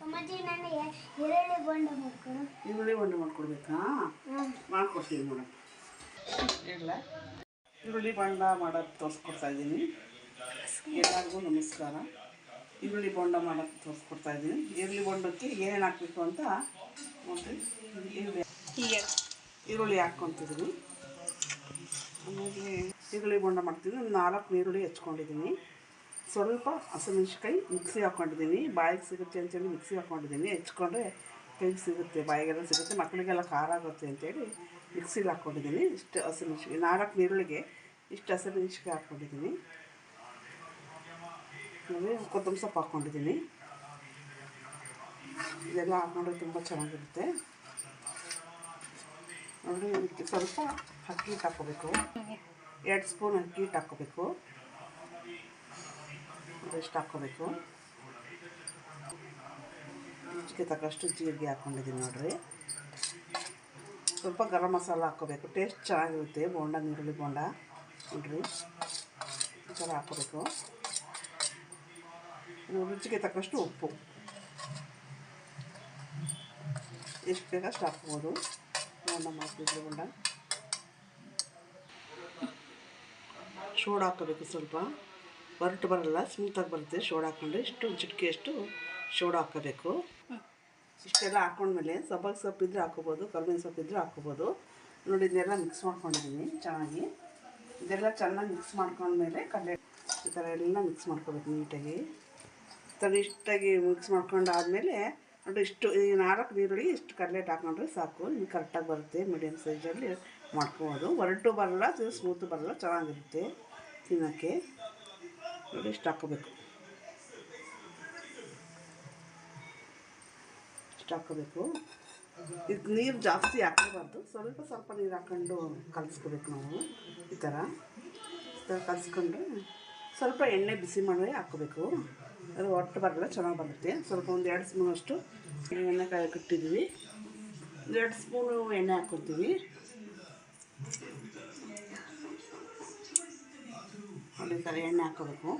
ನನಗೆ ಈರುಳ್ಳಿ ಬೋಂಡ ಮಾಡ್ಕೊಡು. ಈರುಳ್ಳಿ ಬಣ್ಣ ಮಾಡ್ಕೊಡ್ಬೇಕಾ. ಮಾಡ್ಕೊಡ್ತೀನಿ ಮೇಡಮ್ ಇಲ್ಲ ಈರುಳ್ಳಿ ಬೋಂಡ ಮಾಡೋದು ತೋರಿಸ್ಕೊಡ್ತಾ ಇದ್ದೀನಿ. ಎಲ್ಲರಿಗೂ ನಮಸ್ಕಾರ. ಈರುಳ್ಳಿ ಬೊಂಡ ಮಾಡೋಕ್ಕೆ ತೋರಿಸ್ಕೊಡ್ತಾ ಇದ್ದೀನಿ. ಈರುಳ್ಳಿ ಬೊಂಡಕ್ಕೆ ಏನೇನು ಹಾಕಬೇಕು ಅಂತ ನೋಡಿರಿ. ಈರುಳ್ಳಿ ಈರುಳ್ಳಿ ಹಾಕ್ಕೊತಿದ್ದೀನಿ ಆಮೇಲೆ ಈರುಳ್ಳಿ ಬೊಂಡ ಮಾಡ್ತೀನಿ ಒಂದು ನಾಲ್ಕು ಈರುಳ್ಳಿ ಹೆಚ್ಕೊಂಡಿದ್ದೀನಿ ಸ್ವಲ್ಪ ಹಸಿಮೆಣ್ಸಿಕಾಯಿ ಮಿಕ್ಸಿ ಹಾಕ್ಕೊಂಡಿದ್ದೀನಿ ಬಾಯಿಗೆ ಸಿಗುತ್ತೆ ಅಂತೇಳಿ ಮಿಕ್ಸಿ ಹಾಕ್ಕೊಂಡಿದ್ದೀನಿ ಹೆಚ್ಕೊಂಡ್ರೆ ಕೈಗೆ ಸಿಗುತ್ತೆ, ಬಾಯಿಗೆಲ್ಲ ಸಿಗುತ್ತೆ, ಮಕ್ಕಳಿಗೆಲ್ಲ ಖಾರ ಆಗುತ್ತೆ ಅಂತೇಳಿ ಮಿಕ್ಸಿಲಿ ಹಾಕ್ಕೊಂಡಿದ್ದೀನಿ ಇಷ್ಟು ಹಸಿಮೆಣ್ಸಿಕಾಯಿ ನಾಲ್ಕು ನೀರುಳ್ಳಿಗೆ ಇಷ್ಟು ಹಸಿಮೆಣ್ಸಿಕಾಯಿ ಹಾಕ್ಕೊಂಡಿದ್ದೀನಿ ಕೊತ್ತಂಬರಿ ಸೊಪ್ಪು ಹಾಕ್ಕೊಂಡಿದ್ದೀನಿ ಇದೆಲ್ಲ ಹಾಕ್ಕೊಂಡ್ರೆ ತುಂಬ ಚೆನ್ನಾಗಿರುತ್ತೆ. ನೋಡಿ, ಸ್ವಲ್ಪ ಅಕ್ಕಿ ಹಿಟ್ಟು ಹಾಕ್ಕೋಬೇಕು. ಎರಡು ಸ್ಪೂನ್ ಅಕ್ಕಿ ಹಿಟ್ಟು ಹಾಕ್ಕೋಬೇಕು. ಇಷ್ಟು ಹಾಕ್ಕೋಬೇಕು ರುಚಿಗೆ ತಕ್ಕಷ್ಟು ಜೀರಿಗೆ ಹಾಕ್ಕೊಂಡಿದ್ದೀನಿ ನೋಡ್ರಿ ಸ್ವಲ್ಪ ಗರಂ ಮಸಾಲ ಹಾಕ್ಕೋಬೇಕು ಟೇಸ್ಟ್ ಚೆನ್ನಾಗಿರುತ್ತೆ ಬೋಂಡ ನೀರುಳ್ಳಿ ಬೋಂಡ ನೋಡ್ರಿ ಈ ಥರ ಹಾಕ್ಕೋಬೇಕು ರುಚಿಗೆ ತಕ್ಕಷ್ಟು ಉಪ್ಪು ಎಷ್ಟು ಬೇಕಷ್ಟು ಹಾಕ್ಬೋದು ಬೋಂಡ ಮಾಡ್ತಿದ್ರು ಬೋಂಡ ಸೋಡಾ ಹಾಕೋಬೇಕು ಸ್ವಲ್ಪ ಹೊರಟು ಬರಲ್ಲ ಸ್ಮೂತಾಗಿ ಬರುತ್ತೆ ಶೋಡ ಹಾಕ್ಕೊಂಡ್ರೆ ಇಷ್ಟು ಒಂದು ಚಿಟಿಕೆಯಷ್ಟು ಶೋಡ ಹಾಕೋಬೇಕು. ಇಷ್ಟೆಲ್ಲ ಹಾಕ್ಕೊಂಡ್ಮೇಲೆ ಸಬ್ಬಾಗ ಸೊಪ್ಪು ಇದ್ದರೆ ಹಾಕೋಬೋದು, ಕರ್ಬೇವಿನ ಸೊಪ್ಪು ಇದ್ದರೆ ಹಾಕೋಬೋದು. ನೋಡಿ, ಇದನ್ನೆಲ್ಲ ಮಿಕ್ಸ್ ಮಾಡ್ಕೊಂಡಿದ್ದೀನಿ ಚೆನ್ನಾಗಿ. ಇದೆಲ್ಲ ಚೆನ್ನಾಗಿ ಮಿಕ್ಸ್ ಮಾಡ್ಕೊಂಡ್ಮೇಲೆ ಕಡಲೆ ಈ ಥರ ಎಲ್ಲ ಮಿಕ್ಸ್ ಮಾಡ್ಕೋಬೇಕು ನೀಟಾಗಿ. ಥರ ಇಷ್ಟಾಗಿ ಮಿಕ್ಸ್ ಮಾಡ್ಕೊಂಡು ಆದಮೇಲೆ ನೋಡಿ, ಇಷ್ಟು ನಾಲ್ಕು ನೀರುಳ್ಳಿ ಇಷ್ಟು ಕಡಲೆ ಹಾಕೊಂಡ್ರೆ ಸಾಕು. ಇನ್ನು ಕರೆಕ್ಟಾಗಿ ಬರುತ್ತೆ ಮೀಡಿಯಮ್ ಸೈಜಲ್ಲಿ ಮಾಡ್ಕೊಬೋದು. ಹೊರಟು ಬರಲ್ಲ ಸ್ಮೂತ್ ಬರಲ್ಲ, ಚೆನ್ನಾಗಿರುತ್ತೆ ತಿನ್ನೋಕ್ಕೆ. ನೋಡಿ ಇಷ್ಟು ಹಾಕ್ಕೋಬೇಕು? ಇಷ್ಟು ಹಾಕ್ಕೋಬೇಕು? ಇದು ನೀರು ಜಾಸ್ತಿ ಹಾಕೋಬಾರ್ದು ಸ್ವಲ್ಪ ಸ್ವಲ್ಪ ನೀರು ಹಾಕ್ಕೊಂಡು ಕಲಿಸ್ಕೋಬೇಕು ನಾವು. ಈ ಥರ ಥರ ಕಲಿಸ್ಕೊಂಡು ಸ್ವಲ್ಪ ಎಣ್ಣೆ ಬಿಸಿ ಮಾಡಿ ಹಾಕೋಬೇಕು ಅದು ಒಟ್ಟು ಬರಲ್ಲ ಚೆನ್ನಾಗಿ ಬರುತ್ತೆ. ಸ್ವಲ್ಪ ಒಂದು ಎರಡು ಸ್ಪೂನಷ್ಟು ಎಣ್ಣೆ ಕಾಯಕ್ಕೆ ಇಟ್ಟಿದ್ವಿ ಒಂದು ಎರಡು ಸ್ಪೂನು ಎಣ್ಣೆ ಹಾಕ್ಕೊತೀವಿ ಥರ ಎಣ್ಣೆ ಹಾಕ್ಕೋಬೇಕು.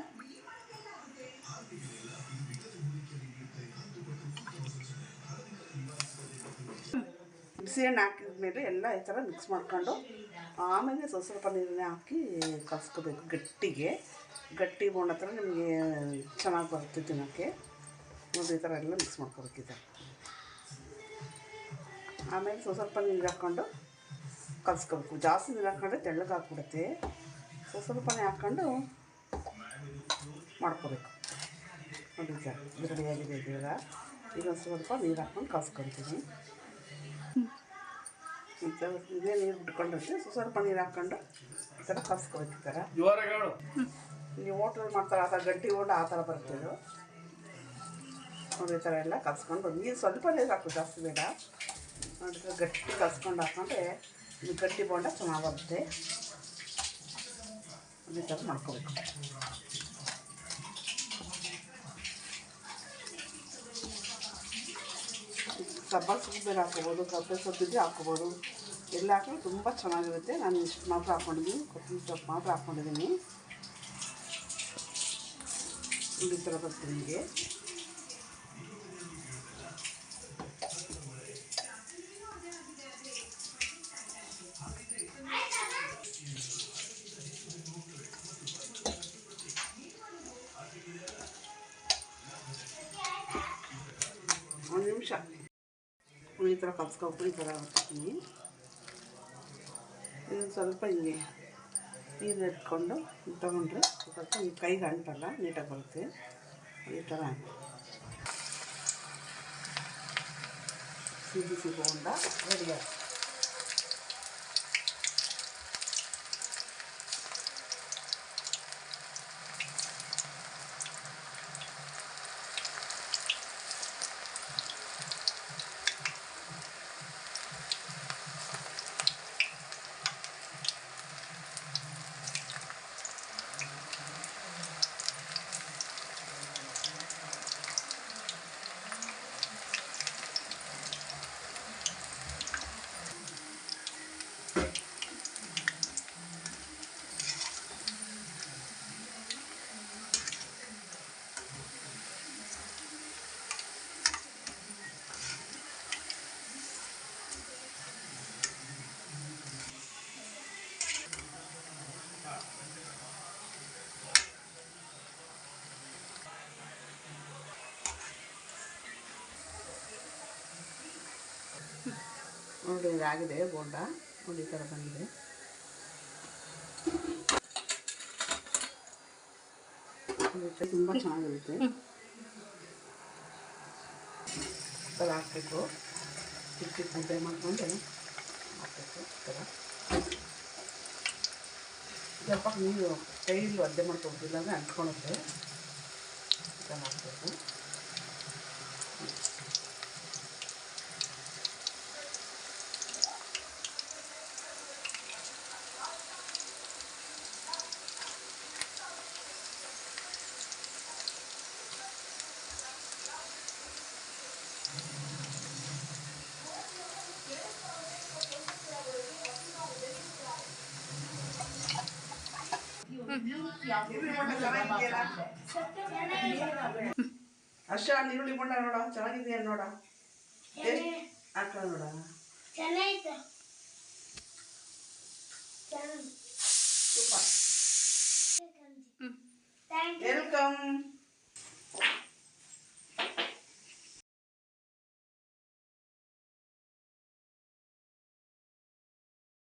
ಬಿಸಿ ಎಣ್ಣೆ ಹಾಕಿದ ಮೇಲೆ ಎಲ್ಲ ಈ ಥರ ಮಿಕ್ಸ್ ಮಾಡ್ಕೊಂಡು ಆಮೇಲೆ ಸ್ವಲ್ಪ ನೀರನ್ನೇ ಹಾಕಿ ಕಲಸ್ಕೋಬೇಕು ಗಟ್ಟಿಗೆ. ಗಟ್ಟಿ ಬೋಂಡ ಹತ್ರ ನಿಮಗೆ ಚೆನ್ನಾಗಿ ಬರುತ್ತೆ ತಿನ್ನೋಕ್ಕೆ. ನೋಡಿ ಈ ಥರ ಎಲ್ಲ ಮಿಕ್ಸ್ ಮಾಡ್ಕೋಬೇಕು ಈ ಆಮೇಲೆ ಸ್ವಲ್ಪ ನೀರು ಹಾಕ್ಕೊಂಡು ಕಲಸ್ಕೋಬೇಕು. ಜಾಸ್ತಿ ನೀರು ಹಾಕ್ಕೊಂಡ್ರೆ ತೆಳ್ಳಗೆ ಹಾಕ್ಬಿಡುತ್ತೆ ಸ್ವಲ್ಪನೇ ಹಾಕ್ಕೊಂಡು ಮಾಡ್ಕೋಬೇಕು. ನೋಡಿ ಸರ್ ಇದು ರೆಡಿಯಾಗಿದೆ ಈಗ ಈಗ ಸ್ವಲ್ಪ ನೀರು ಹಾಕ್ಕೊಂಡು ಕಾಸ್ಕೊತೀನಿ ಇದೇ ನೀರು ಬಿಟ್ಕೊಂಡಿರ್ತೀವಿ. ಸ್ವಲ್ಪ ನೀರು ಹಾಕ್ಕೊಂಡು ಈ ಥರ ಕಲ್ಸ್ಕೋಬೇಕು ಈ ಥರ. ನೀವು ಹೋಟ್ಲಲ್ಲಿ ಮಾಡ್ತಾರೆ ಆ ಥರ ಗಟ್ಟಿ ಬೋಂಡ ಆ ಥರ ಬರುತ್ತೆ ನೋಡಿ ಈ ಥರ ಎಲ್ಲ ಕಲ್ಸ್ಕೊಂಡು ನೀರು ಸ್ವಲ್ಪ ನೀರು ಹಾಕು ಜಾಸ್ತಿ ಬೇಡ. ನೋಡಿ ಗಟ್ಟಿ ಕಲ್ಸ್ಕೊಂಡು ಹಾಕೊಂಡ್ರೆ ಇದು ಗಟ್ಟಿ ಬೋಂಡ ಚೆನ್ನಾಗಿ ಬರುತ್ತೆ. ಈ ಥರ ಮಾಡ್ಕೋಬೇಕು ಸೊಪ್ಪು ಬೇರೆ ಹಾಕ್ಕೋಬೋದು ಕಪ್ಪೆ ಸೊಪ್ಪಿದ್ರೆ ಹಾಕ್ಕೋಬೋದು ಎಲ್ಲ ಹಾಕಲು ತುಂಬ ಚೆನ್ನಾಗಿರುತ್ತೆ ನಾನು ಇಷ್ಟು ಮಾತ್ರ ಹಾಕ್ಕೊಂಡಿದ್ದೀನಿ ಕೊತ್ತಂಬರಿ ಸೊಪ್ಪು ಮಾತ್ರ ಹಾಕ್ಕೊಂಡಿದ್ದೀನಿ ಈ ಥರ ಬರ್ತೀನಿ ನಿಮಗೆ ಈ ಥರ ಕಲ್ಸ್ಕೊಬಿಟ್ಟು ಈ ಥರ ಹಾಕ್ತೀನಿ ಇದು ಸ್ವಲ್ಪ ಹಿಂಗೆ ನೀರು ಇಟ್ಕೊಂಡು ತೊಗೊಂಡ್ರೆ ಸ್ವಲ್ಪ ಈ ಕೈಗೆ ಅಂಟಲ್ಲ ನೀಟಾಗಿ ಬರುತ್ತೆ ಈ ಥರ ಸಿಹಿ ಸಿಹಿ ಹೊಂಡ ನೋಡಿ ಆಗಿದೆ ಬೋಂಡ. ನೋಡಿ ಈ ಥರ ಬಂದಿದೆ. ತುಂಬ ಚೆನ್ನಾಗಿರುತ್ತೆ. ಥರ ಹಾಕಬೇಕು. ಚಿಕ್ಕ ಚಿಕ್ಕ ಮುದ್ದೆ ಮಾಡ್ಕೊಂಡು ಹಾಕಬೇಕು ಈ ಥರ ಸ್ವಲ್ಪ ನೀರು ಕೈಯಲ್ಲಿ ಒದ್ದೆ ಮಾಡ್ಕೊಬಿಟ್ಟಿಲ್ಲ ಅಂದರೆ ಅಂಟ್ಕೊಳುತ್ತೆ ಈ ಥರ ಹಾಕಬೇಕು. ಅಷ್ಟ ನೀರುಳ್ಳಿ ಬಣ್ಣ ನೋಡ. ಚೆನ್ನಾಗಿದೆಯ ನೋಡ. ಹಾಕ ನೋಡ. ಸೂಪರ್. ವೆಲ್ಕಮ್